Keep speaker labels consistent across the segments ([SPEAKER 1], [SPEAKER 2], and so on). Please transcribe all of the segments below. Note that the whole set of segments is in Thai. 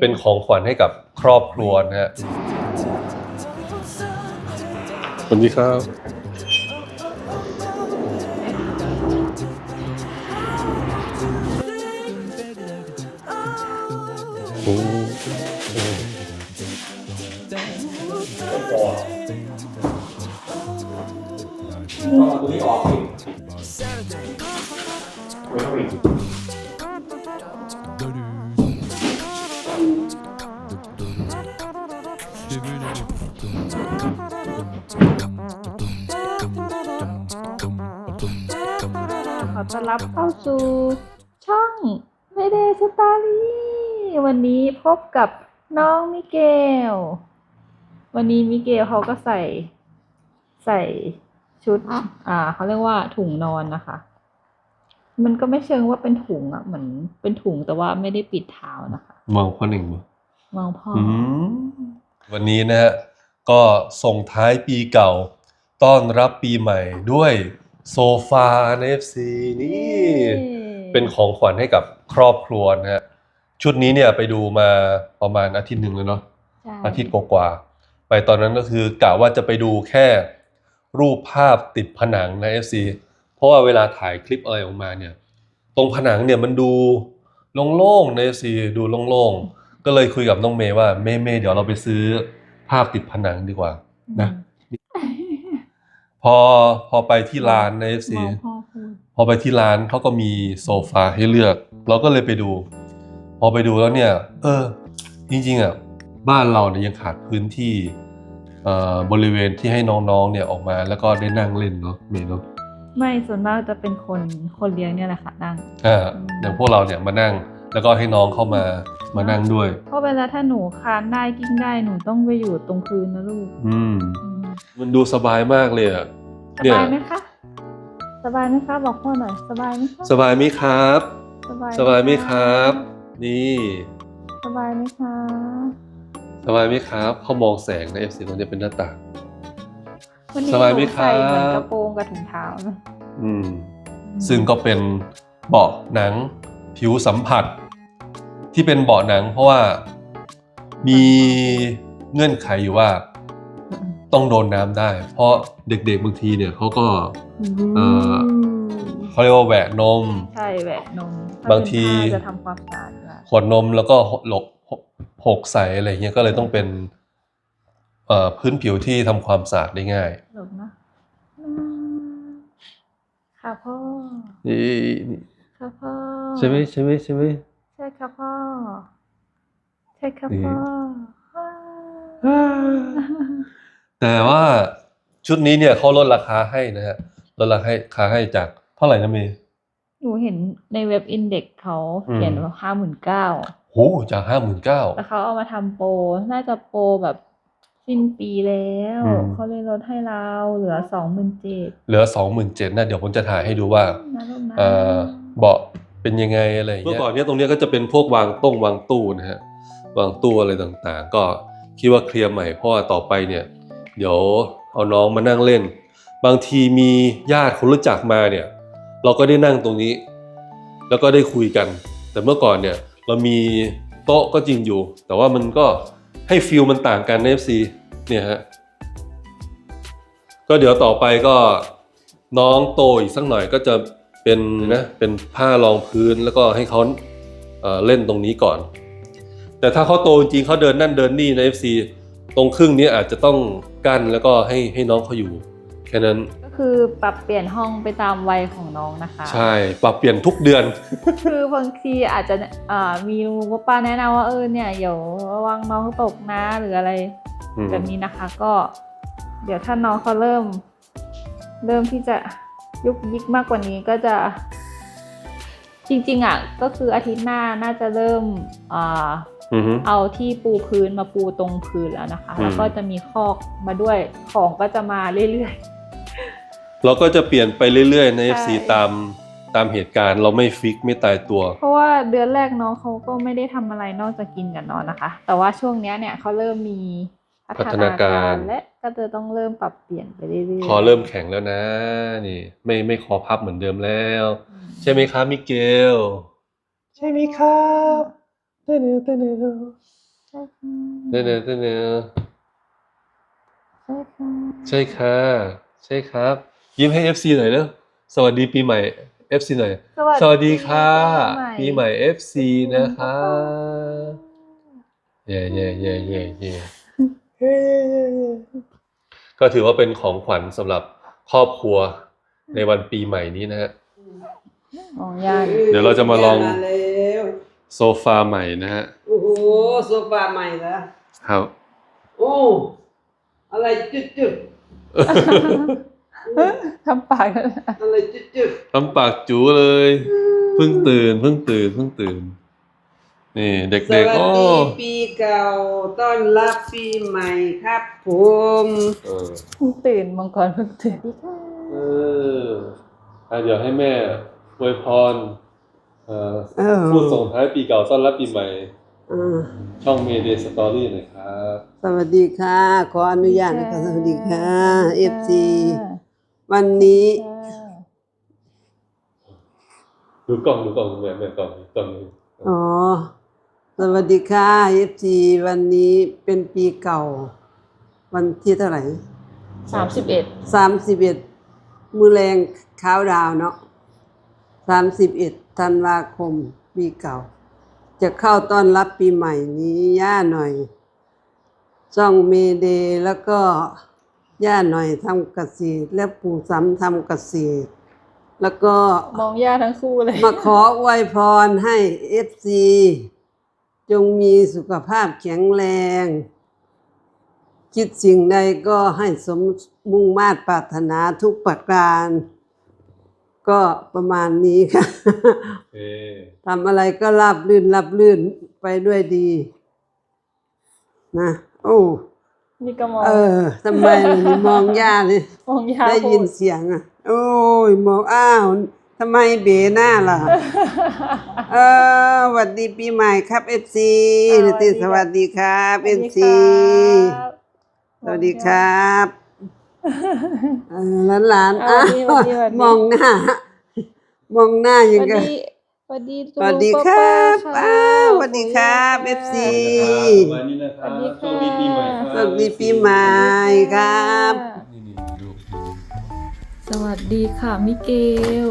[SPEAKER 1] เป็นของขวัญให้กับครอบครัวนะฮะสวัสดีครับ โอ้
[SPEAKER 2] ขอ ต้อนรับเข้าสู่ช่องไม่เดสตารี่วันนี้พบกับน้องมิเกล วันนี้มิเกลเขาก็ใส่ใส่ชุด อ่าเขาเรียกว่าถุงนอนนะคะ มันก็ไม่เชิงว่าเป็นถุงอะเหมือนเป็นถุงแต่ว่าไม่ได้ปิดเท้านะคะ
[SPEAKER 1] มองพ่อหนึ่งมั้ย
[SPEAKER 2] มองพ่อ
[SPEAKER 1] วันนี้นะฮะก็ส่งท้ายปีเก่า ต้อนรับปีใหม่ด้วย โซฟาใน FC นี่เป็นของขวัญให้กับครอบครัวนะฮะชุดนี้เนี่ยไปดูมาประมาณอาทิตย์หนึ่งเลยเนาะ
[SPEAKER 2] ใช่
[SPEAKER 1] อาทิตย์กว่าๆไปตอนนั้นก็คือกะว่าจะไปดูแค่รูปภาพติดผนังใน FC เพราะว่าเวลาถ่ายคลิปอะไรออกมาเนี่ย ตรงผนังเนี่ยมันดูโล่งๆใน FC ดูโล่งๆก็เลยคุยกับน้องเมย์ว่าเมย์เมย์เดี๋ยวเราไปซื้อภาพติดผนังดีกว่านะ พอพอไปที่ร้านใน FC
[SPEAKER 2] มองพ่อพูด
[SPEAKER 1] พอไปที่ร้านเขาก็มีโซฟาให้เลือก เราก็เลยไปดู พอไปดูแล้วเนี่ย เออ จริงๆอะบ้านเราเนี่ยยังขาดพื้นที่เอ่อบริเวณที่ให้น้องๆเนี่ยออกมาแล้วก็ได้นั่งเล่นเนาะเมย์เนาะ
[SPEAKER 2] ไม่ส่วนมากจะเป็นคนคนเลี้ยงเนี่ยแหละค่ะนั่ง
[SPEAKER 1] อ่าอย่างพวกเราเนี่ยมานั่งแล้วก็ให้น้องเข้ามามานั่งด้วย
[SPEAKER 2] เพราะเวลาถ้าหนูคานได้กิ้งได้หนูต้องไปอยู่ตรงพื้นนะลูก
[SPEAKER 1] อืม
[SPEAKER 2] อื ม
[SPEAKER 1] มันดูสบายมากเลยอะ
[SPEAKER 2] ส
[SPEAKER 1] เนี่ย
[SPEAKER 2] บายไหมคะ สบายไหมคะ บอกพ่อหน่อย สบายไหมคะ
[SPEAKER 1] สบายไหมครับ
[SPEAKER 2] สบาย
[SPEAKER 1] สบายไหมครับ นี่
[SPEAKER 2] สบายไหมคะ
[SPEAKER 1] สบายไหมครับเขามองแสงในเอฟซีตรงนี้เป็นหน้าต่าง
[SPEAKER 2] วันนี้
[SPEAKER 1] สบายไหม
[SPEAKER 2] นูใส่
[SPEAKER 1] ครับ
[SPEAKER 2] เหมือนกระโปรงกับถุงเท้านะ
[SPEAKER 1] อืม ซึ่งก็เป็นเบาะหนังผิวสัมผัส ที่เป็นเบาะหนังเพราะว่ามีเงื่อนไขอยู่ว่า ต้องโดนน้ำได้ เพราะเด็กๆบางทีเนี่ยเขาก็เอ่อเขาเรียกว่าแหวะนม
[SPEAKER 2] ใช่แหวกนม
[SPEAKER 1] บางที
[SPEAKER 2] ถ้าเป็นผ้าจะทำความสะอาดด้วย
[SPEAKER 1] ขวดนมแล้วก็หลกหกใสอะไรเงี้ยก็เลยต้องเป็นเอ่อพื้นผิวที่ทำความสะอาดได้ง่าย
[SPEAKER 2] หลบนะอืมค่ะพ่อ
[SPEAKER 1] นี่
[SPEAKER 2] ค่ะพ่อ
[SPEAKER 1] ใช่ไหมใช่ไหมใช่ไหม
[SPEAKER 2] ใช่ค่ะพ่อใช่ค่ะ
[SPEAKER 1] นี่
[SPEAKER 2] พ่อ
[SPEAKER 1] แต่ว่าชุดนี้เนี่ยเขาลดราคาให้นะฮะลดราคาให้จากเท่าไหร่นะเมย์
[SPEAKER 2] หนูเห็นในเว็บอินเด็กเขาเขียน
[SPEAKER 1] อืม
[SPEAKER 2] ว่าห้าหมื่นเก้า
[SPEAKER 1] โหจากห้าหมื่นเก้า
[SPEAKER 2] แล้วเขาเอามาทำโปร น่าจะโปรแบบสิ้นปีแล้ว
[SPEAKER 1] อืม
[SPEAKER 2] เขาเลยลดให้เราเหลือสองหมื่นเจ็ด
[SPEAKER 1] เหลือสองหมื่นเจ็ดนะเดี๋ยวผมจะถ่ายให้ดูว่า
[SPEAKER 2] นะลูกนะ
[SPEAKER 1] เอ่อเบาะเป็นยังไงอะไรอย่างเงี้ยเมื่อก่อนเนี้ยตรงเนี้ยก็จะเป็นพวกวางต้งวางตู้นะฮะวางตู้อะไรต่างๆ ก็คิดว่าเคลียร์ใหม่เพราะว่าต่อไปเนี่ย เดี๋ยวเอาน้องมานั่งเล่น บางทีมีญาติคนรู้จักมาเนี่ย เราก็ได้นั่งตรงนี้ แล้วก็ได้คุยกัน แต่เมื่อก่อนเนี่ยเรามีโต๊ะก็จริงอยู่ แต่ว่ามันก็ให้ฟิลมันต่างกันใน FC เนี่ยฮะก็เดี๋ยวต่อไปก็น้องโตอีกสักหน่อยก็จะเป็นนะเป็นผ้ารองพื้นแล้วก็ให้เขาเเล่นตรงนี้ก่อน แต่ถ้าเขาโตจริงเขาเดินนั่นเดินนี่ใน FC ตรงครึ่งนี้อาจจะต้องกั้นแล้วก็ให้ให้น้องเขาอยู่ แค่นั้น
[SPEAKER 2] ก็คือปรับเปลี่ยนห้องไปตามวัยของน้องนะคะ
[SPEAKER 1] ใช่ปรับเปลี่ยนทุกเดือน
[SPEAKER 2] คือบางทีอาจจะอ่ามีลุงป้าแนะนำว่าเออเนี่ยเดี๋ยวระวังน้องตกนะหรืออะไร
[SPEAKER 1] อืม
[SPEAKER 2] แบบนี้นะคะก็ เดี๋ยวถ้าน้องเขาเริ่ม เริ่มที่จะยุกยิกมากกว่านี้ก็จะ จริงๆอะก็คืออาทิตย์หน้าน่าจะเริ่มอ่า
[SPEAKER 1] อือฮึ
[SPEAKER 2] เอาที่ปูพื้นมาปูตรงพื้นแล้วนะคะ
[SPEAKER 1] อืม
[SPEAKER 2] แล้วก็จะมีคอกมาด้วยของก็จะมาเรื่อย
[SPEAKER 1] เราก็จะเปลี่ยนไปเรื่อยๆ ใน
[SPEAKER 2] ใช่
[SPEAKER 1] FC ตามตามเหตุการณ์เราไม่ฟิกไม่ตายตัว
[SPEAKER 2] ๆเพราะว่าเดือนแรกน้องเขาก็ไม่ได้ทำอะไรนอกจากกินกับนอนนะคะ แต่ว่าช่วงเนี้ยเนี่ยเขาเริ่มมี
[SPEAKER 1] พัฒนาการ
[SPEAKER 2] และก็จะต้องเริ่มปรับเปลี่ยนไปเรื่อยๆ
[SPEAKER 1] คอเริ่มแข็งแล้วนะนี่ไม่ไม่คอพับเหมือนเดิมแล้ว ใช่ไหมครับมิเกล ใช่ไหมครับ เต้นเนวเต้นเนว
[SPEAKER 2] ใช่ค่ะ
[SPEAKER 1] เต้นเนวเต้นเนว
[SPEAKER 2] ใช่ค่ะ
[SPEAKER 1] ใช่ค่ะ ใช่ครับ ยิ้มให้ FC หน่อยเร็วสวัสดีปีใหม่ FC หน่อย สวัสดีค่ะ ปีใหม่ FC นะคะเย่เย่เย่เย่เย่ก็ถือว่าเป็นของขวัญสำหรับครอบครัวในวันปีใหม่นี้นะฮะ
[SPEAKER 2] มองยาก
[SPEAKER 1] เดี๋ยวเราจะมาลอง
[SPEAKER 3] มาแล้ว
[SPEAKER 1] โซฟาใหม่นะฮะ
[SPEAKER 3] โอ้โหโซฟาใหม่ละ
[SPEAKER 1] ครับ
[SPEAKER 3] โอ้อะไรจุดจุด
[SPEAKER 2] ทำปากเลย
[SPEAKER 3] ๆอะไรจุดจุด
[SPEAKER 1] ทำปากจูเลยเพิ่งตื่นเพิ่งตื่นเพิ่งตื่น นี่เๆ
[SPEAKER 3] ส
[SPEAKER 1] ด็ก
[SPEAKER 3] วั
[SPEAKER 1] ๆ
[SPEAKER 3] ส
[SPEAKER 1] โอ้
[SPEAKER 3] ดีปีเก่าต้อนรับปีใหม่ครับผม
[SPEAKER 1] เออ
[SPEAKER 2] เพิ่งตื่นมังกรเพิ่งตื่นดีค่ะ
[SPEAKER 1] เอออะเดี๋ยวให้แม่อวยพรเอ่อ
[SPEAKER 3] เออ
[SPEAKER 1] พูดส่งท้ายปีเก่าต้อนรับปีใหม่
[SPEAKER 3] อ่า
[SPEAKER 1] ช่องเมเดสตอรี่หน่อยครับ
[SPEAKER 3] สวัสดีค่ะ ขออนุญาตนะคะสวัสดีค่ะ FC วันนี้
[SPEAKER 1] ดูกล้องดูกล้องแม่แม่กล้องกล้องนี้
[SPEAKER 3] อ๋อ สวัสดีค่ะ FC วันนี้เป็นปีเก่า วันที่เท่าไหร่
[SPEAKER 2] สามสิบเอ็ด
[SPEAKER 3] สามสิบเอ็ดมือแรงข้าวดาวเนาะสามสิบเอ็ด ธันวาคมปีเก่า จะเข้าต้อนรับปีใหม่นี้ย่าหน่อยช่องเมเดย์แล้วก็ย่าหน่อยทำเกษตรและปู่สำทำเกษตร แล้วก็
[SPEAKER 2] มองยากทั้งคู่เลย
[SPEAKER 3] มาขออวยพรให้เอฟซีจงมีสุขภาพแข็งแรง คิดสิ่งใดก็ให้สมมุ่งมาตรปรารถนาทุกประการ ก็ประมาณนี้ค่ะ
[SPEAKER 1] โอเค
[SPEAKER 3] ทำอะไรก็ราบลื่นราบลื่นไปด้วยดี นะโอ้
[SPEAKER 2] นี่ก็มอง
[SPEAKER 3] เออทำไมนี่มองย่าเลย
[SPEAKER 2] มองยาก
[SPEAKER 3] ได้ยินเสียงอะ โอ้ยมองอ้าวทำไมเบหน้าล่ะ เออสวัสดีปีใหม่ครับเอฟซีนติสวัสดีครับเอฟซีสวัสดีครับเออ หลานๆ
[SPEAKER 2] เอา
[SPEAKER 3] อ้าว
[SPEAKER 2] สวัสดีสวัสดี
[SPEAKER 3] มองหน้า มองหน้าอ
[SPEAKER 2] ส
[SPEAKER 3] ยัง
[SPEAKER 2] วัส
[SPEAKER 3] ไง
[SPEAKER 2] ดีสวัสดี
[SPEAKER 3] สวัสดีครับอ้าวสวัสดีครับ FC
[SPEAKER 1] วันนี้นะค
[SPEAKER 2] ส
[SPEAKER 1] รั
[SPEAKER 2] วั
[SPEAKER 1] บ
[SPEAKER 2] สดีค่ะ
[SPEAKER 1] โชคดีปีใหม่ครับ
[SPEAKER 3] สวัสดีปีใหม่ครับ
[SPEAKER 1] นี่นี่ดู
[SPEAKER 2] สวัสดีค่ะมิเกล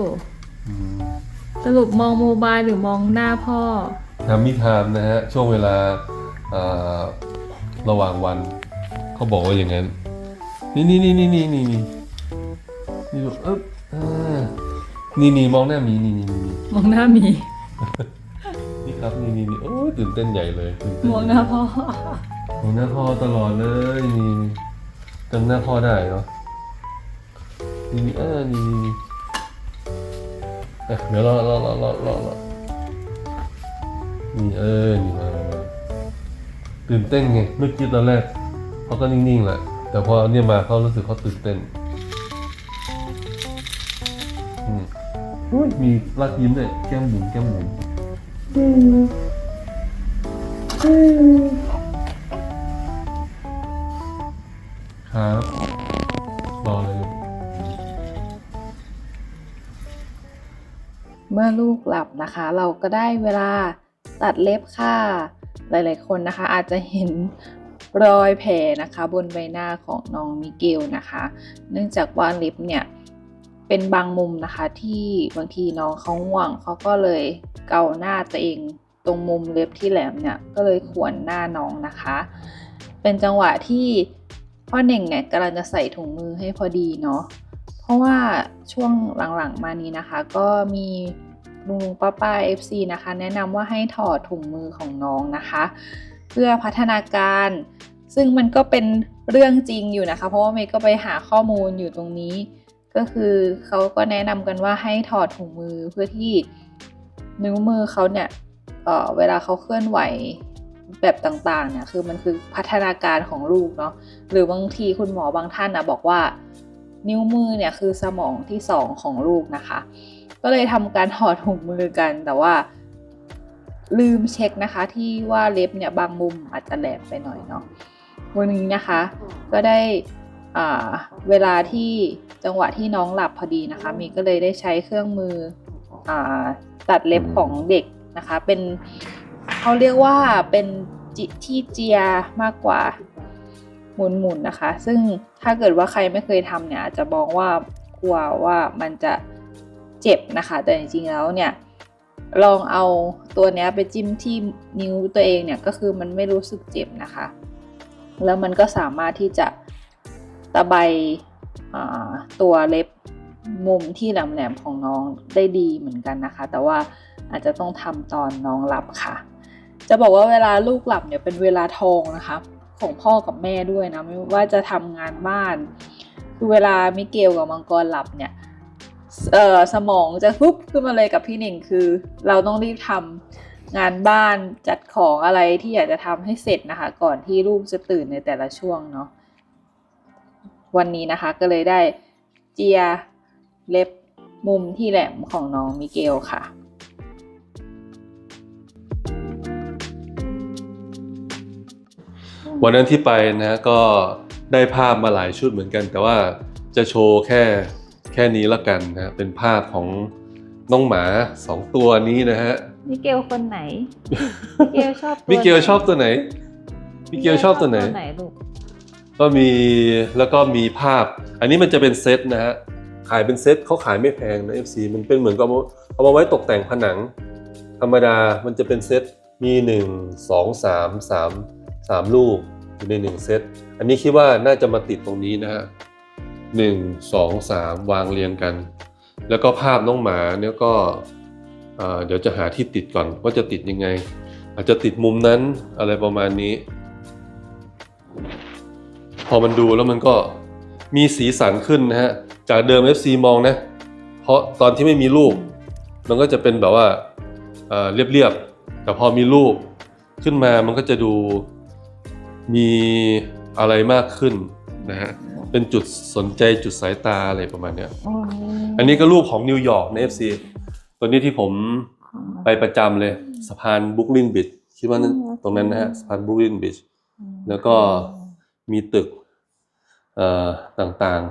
[SPEAKER 2] สรุปมองโมบายหรือมองหน้าพ่อ
[SPEAKER 1] ทำมิทามนะฮะ ช่วงเวลาเอ่อระหว่างวันเขาบอกว่าอย่างนั้น นี่นี่นี่นี่นี่นี่นี่นี่ดูเอ๊บอ่านี่นี่มองหน้าหมีนี่นี่นี่
[SPEAKER 2] มองหน้าหมี
[SPEAKER 1] นี่ครับนี่นี่นี่โอ้ยตื่นเต้นใหญ่เลยตื่นเต้น
[SPEAKER 2] มองหน้าพ่อ
[SPEAKER 1] มองหน้าพ่อตลอดเลยนี่จำหน้าพ่อได้เนาะนี่นี่เออนี่นี่นี่เอ๊ะเดี๋ยวรอรอรอรอรอรอนี่เออนี่มามามาตื่นเต้นไงเมื่อกี้ตอนแรกเขาก็นิ่งๆแหละ แต่พอเนี่ยมาเขารู้สึกเขาตื่นเต้นอืมอุ๊ยมีรักยิ้มด้วยแก้มบุ๋มแก้มบุ๋มครับรอเลย
[SPEAKER 2] เมื่อลูกหลับนะคะ เราก็ได้เวลาตัดเล็บค่ะ หลายๆคนนะคะ อาจจะเห็น รอยแผลนะคะบนใบหน้าของน้องมิเกลนะคะ เนื่องจากว่าล็บเนี่ยเป็นบางมุมนะคะที่บางทีน้องเขาง่วงเขาก็เลยเกาหน้าตัวเองตรงมุมเล็บที่แหลมเนี่ยก็เลยขวนหน้าน้องนะคะ เป็นจังหวะที่พ่อเน่งเนี่ยกำลังจะใส่ถุงมือให้พอดีเนาะเพราะว่าช่วงหลังๆมานี้นะคะ ก็มีลุงป้าป้า FC นะคะ แนะนำว่าให้ถอดถุงมือของน้องนะคะ พื่อพัฒนาการ ซึ่งมันก็เป็นเรื่องจริงอยู่นะคะ เพราะว่าเมย์ก็ไปหาข้อมูลอยู่ตรงนี้ ก็คือเขาก็แนะนำกันว่าให้ถอดถุงมือเพื่อที่นิ้วมือเขาเนี่ยเอ่อเวลาเขาเคลื่อนไหวแบบต่างๆเนี่ยคือมันคือพัฒนาการของลูกเนาะหรือบางทีคุณหมอบางท่านนะบอกว่านิ้วมือเนี่ยคือสมองที่สองของลูกนะคะ ก็เลยทำการถอดถุงมือกันแต่ว่า ลืมเช็คนะคะที่ว่าเล็บเนี่ยบางมุมอาจจะแหลมไปหน่อยเนาะวันนี้นะคะ ก็ได้อ่าเวลาที่จังหวะที่น้องหลับพอดีนะคะ มีก็เลยได้ใช้เครื่องมืออาตัดเล็บของเด็กนะคะ เป็นเขาเรียกว่าเป็นจิที่เจียมากกว่าหมุนๆนะคะ ซึ่งถ้าเกิดว่าใครไม่เคยทำเนี่ยอาจจะมองว่ากลัวว่ามันจะเจ็บนะคะ แต่จริงๆแล้วเนี่ย ลองเอาตัวนี้ไปจิ้มที่นิ้วตัวเองเนี่ยก็คือมันไม่รู้สึกเจ็บนะคะ แล้วมันก็สามารถที่จะตะไบตัวเล็บมุมที่แหลมๆของน้องได้ดีเหมือนกันนะคะ แต่ว่าอาจจะต้องทำตอนน้องหลับค่ะ จะบอกว่าเวลาลูกหลับเนี่ยเป็นเวลาทองนะคะ ของพ่อกับแม่ด้วยนะไม่ว่าจะทำงานบ้านคือเวลามิเกลกับมังกรหลับเนี่ย สมองจะปุ๊บขึ้นมาเลยกับพี่หนิงคือ เราต้องรีบทำงานบ้านจัดของอะไรที่อยากจะทำให้เสร็จนะคะ ก่อนที่ลูกจะตื่นในแต่ละช่วงเนาะวันนี้นะคะก็เลยได้เจียเล็บมุมที่แหลมของน้องมิเกลค่ะ
[SPEAKER 1] วันนั้นที่ไปนะก็ได้ภาพมาหลายชุดเหมือนกัน แต่ว่าจะโชว์แค่ ค่นี้ละกันนะเป็นภาพของน้องหมาสองตัวนี้นะฮะ
[SPEAKER 2] มิเกลคนไหนมิเกลชอบตัว
[SPEAKER 1] มิเกลชอบตัวไหนมิเกลชอบตัวไหน
[SPEAKER 2] ไหนลูก
[SPEAKER 1] ก็มีแล้วก็มีภาพ อันนี้มันจะเป็นเซตนะฮะขายเป็นเซตเขาขายไม่แพงนะ FC มันเป็นเหมือนกับเอาเอามาไว้ตกแต่งผนัง ธรรมดามันจะเป็นเซตมีหนึ่งสองสามสามสามลูกอยู่ในหนึ่งเซตอันนี้คิดว่าน่าจะมาติดตรงนี้นะฮะ หนึ่งสองสามวางเรียงกัน แล้วก็ภาพน้องหมาเนี่ยก็เดี๋ยวจะหาที่ติดก่อนว่าจะติดยังไง อาจจะติดมุมนั้นอะไรประมาณนี้ พอมันดูแล้วมันก็มีสีสันขึ้นนะฮะ จากเดิม FC มองนะ เพราะตอนที่ไม่มีรูป มันก็จะเป็นแบบว่าเอ่อเรียบๆ แต่พอมีรูปขึ้นมามันก็จะดูมีอะไรมากขึ้นนะฮะ เป็นจุดสนใจจุดสายตาอะไรประมาณเนี้ยอันนี้ก็รูปของนิวยอร์กใน FC ตัวนี้ที่ผมไปประจำเลยสะพานบุ o ลินบิชคิดว่านั้นตรงนั้นนะฮะสะพานบุ o ลินบิชแล้วก็มีตึกเอ่อต่าง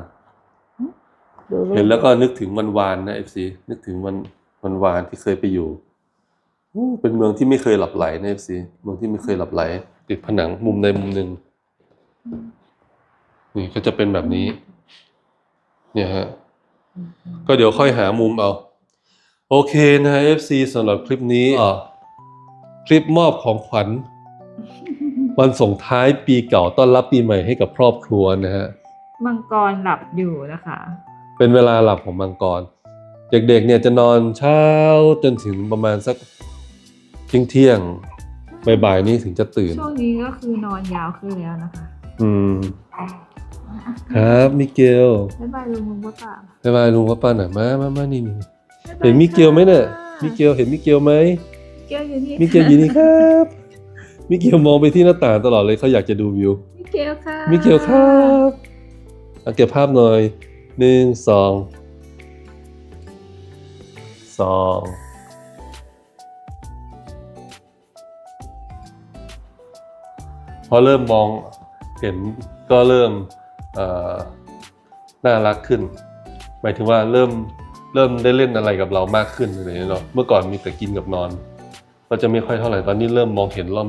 [SPEAKER 2] ดู
[SPEAKER 1] ๆ
[SPEAKER 2] รูป
[SPEAKER 1] เห็นแล้วก็นึกถึงวันวานนะเอฟซีนึกถึงวันวันวานที่เคยไปอยู่อู้เป็นเมืองที่ไม่เคยหลับไหลนะเอฟซีเมืองที่ไม่เคยหลับไหลติดผนังมุมใดมุมหนึ่ง นี่ก็จะเป็นแบบนี้ เนี่ยฮะ ก็เดี๋ยวค่อยหามุมเอา โอเคนะฮะ FC สำหรับคลิปนี้อะคลิปมอบของขวัญ วันส่งท้ายปีเก่าต้อนรับปีใหม่ให้กับครอบครัวนะฮะ
[SPEAKER 2] มังกรหลับอยู่นะคะ
[SPEAKER 1] เป็นเวลาหลับของมังกร เด็กๆ เนี่ยจะนอนเช้าจนถึงประมาณสักเที่ยงเที่ยงๆบ่ายๆนี่ถึงจะตื่น
[SPEAKER 2] ช่วงนี้ก็คือนอนยาวขึ้นแล้วนะคะ
[SPEAKER 1] อืม ครับมิเกล
[SPEAKER 2] บ๊ายบายลุงลุงป้าป่า
[SPEAKER 1] บ๊ายบายลุงป้าป้าหน่อยมามามานี่นี่เห็นมิเกลไหมเนี่ยมิเกลเห็นมิเกลไหม
[SPEAKER 2] มิเกลอยู่นี่
[SPEAKER 1] มิเกลอยู่นี่ครับมิเกลมองไปที่หน้าต่างตลอดเลยเขาอยากจะดูวิว
[SPEAKER 2] มิเกลค่ะ
[SPEAKER 1] มิเกลครับเอาเก็บภาพหน่อยหนึ่งสองสองพอเริ่มมองเห็นก็เริ่มเอ่อ น่ารักขึ้น หมายถึงว่าเริ่มเริ่มได้เล่นอะไรกับเรามากขึ้นอะไรอย่างเงี้ยเนาะเมื่อก่อนมีแต่กินกับนอน ก็จะไม่ค่อยเท่าไหร่ตอนนี้เริ่มมองเห็นล่อม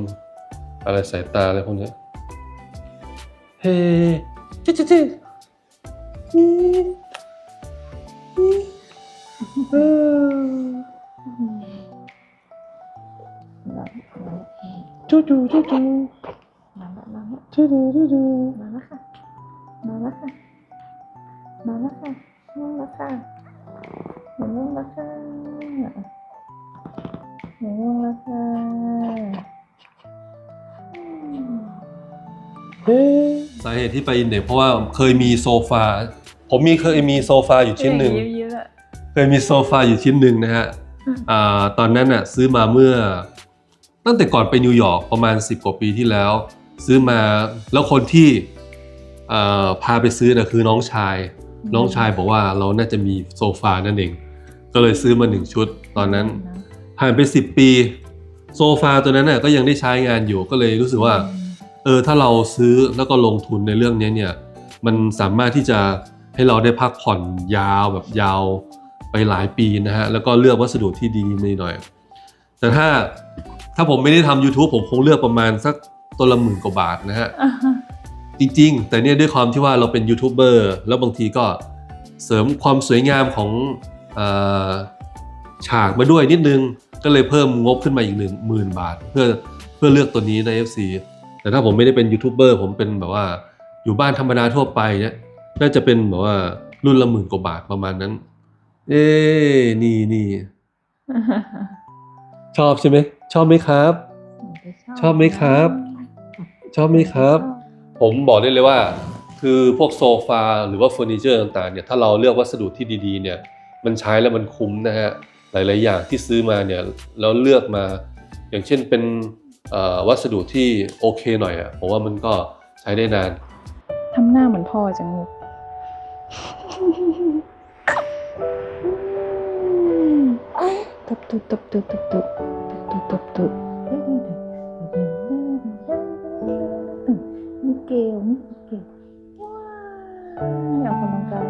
[SPEAKER 1] อะไรสายตาอะไรพวกเนี้ยเฮ้จิ๊ดจิ๊ดจิ๊ดเออจูจูจูจู
[SPEAKER 2] มาแล้วมาแล้ว
[SPEAKER 1] จูจูจูจู
[SPEAKER 2] มา แล้วค่ะมาแล้วค่ะ มาแล้วค่ะง่วงแล้วค่ะหนูง่วงแล้วค่ะหนูง่วงแล้วค่ะอืม
[SPEAKER 1] เฮ้สาเหตุที่ไปอินเดียเพราะว่าเคยมีโซฟา ผมมีเคยมีโซฟาอยู่ชิ้นหนึ่ง
[SPEAKER 2] เยอะๆอะ
[SPEAKER 1] เคยมีโซฟาอยู่ชิ้นหนึ่งนะฮะอ่าตอนนั้นน่ะซื้อมาเมื่อ ตั้งแต่ก่อนไปนิวยอร์กประมาณ 10 กว่าปีที่แล้ว ซื้อมาแล้วคนที่อ่า พาไปซื้อน่ะคือน้องชาย น้องชายบอกว่าเราน่าจะมีโซฟานั่นเอง ก็เลยซื้อมาหนึ่งชุดตอนนั้น ผ่านไป10ปีโซฟาตัวนั้นน่ะก็ยังได้ใช้งานอยู่ก็เลยรู้สึกว่าเออถ้าเราซื้อแล้วก็ลงทุนในเรื่องนี้เนี่ยมันสามารถที่จะให้เราได้พักผ่อนยาวแบบยาวไปหลายปีนะฮะแล้วก็เลือกวัสดุที่ดีนิดหน่อย แต่ถ้าถ้าผมไม่ได้ทำ YouTube ผมคงเลือกประมาณสักตัวละหมื่นกว่าบาทนะฮะ จริง ๆ แต่เนี่ยด้วยความที่ว่าเราเป็นยูทูบเบอร์แล้วบางทีก็เสริมความสวยงามของเออฉากมาด้วยนิดนึง ก็เลยเพิ่มงบขึ้นมาอีกหนึ่งหมื่นบาท เพื่อเพื่อเลือกตัวนี้ใน FC แต่ถ้าผมไม่ได้เป็นยูทูบเบอร์ผมเป็นแบบว่าอยู่บ้านธรรมดาทั่วไปเนี่ยน่าจะเป็นแบบว่ารุ่นละหมื่นกว่าบาทประมาณนั้น เอ๊ะนี่นี่ชอบใช่ไหมชอบไหมครับ ชอบไหมครับ ชอบไหมครับ ผมบอกได้เลยว่า คือพวกโซฟาหรือว่าเฟอร์นิเจอร์ต่างๆเนี่ยถ้าเราเลือกวัสดุที่ดีๆเนี่ยมันใช้แล้วมันคุ้มนะฮะหลายๆอย่างที่ซื้อมาเนี่ยแล้วเลือกมา อย่างเช่นเป็นวัสดุที่โอเคหน่อยอะ่ะผมว่ามันก็ใช้ได้นาน
[SPEAKER 2] ทำหน้าเหมือนพ่อจังตบตุบตบตุบตบตุบตบตุบตุบ เกลมิเกลว้าวอยากออกกำลังกาย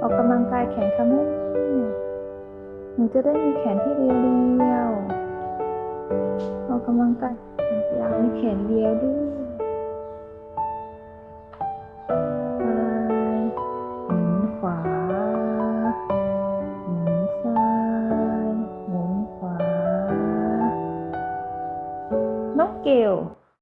[SPEAKER 2] ออกกำลังกายแขนค่ะแม่หนูจะได้มีแขนที่เรียวๆออกกำลังกายอยากมีแขนเรียวด้วย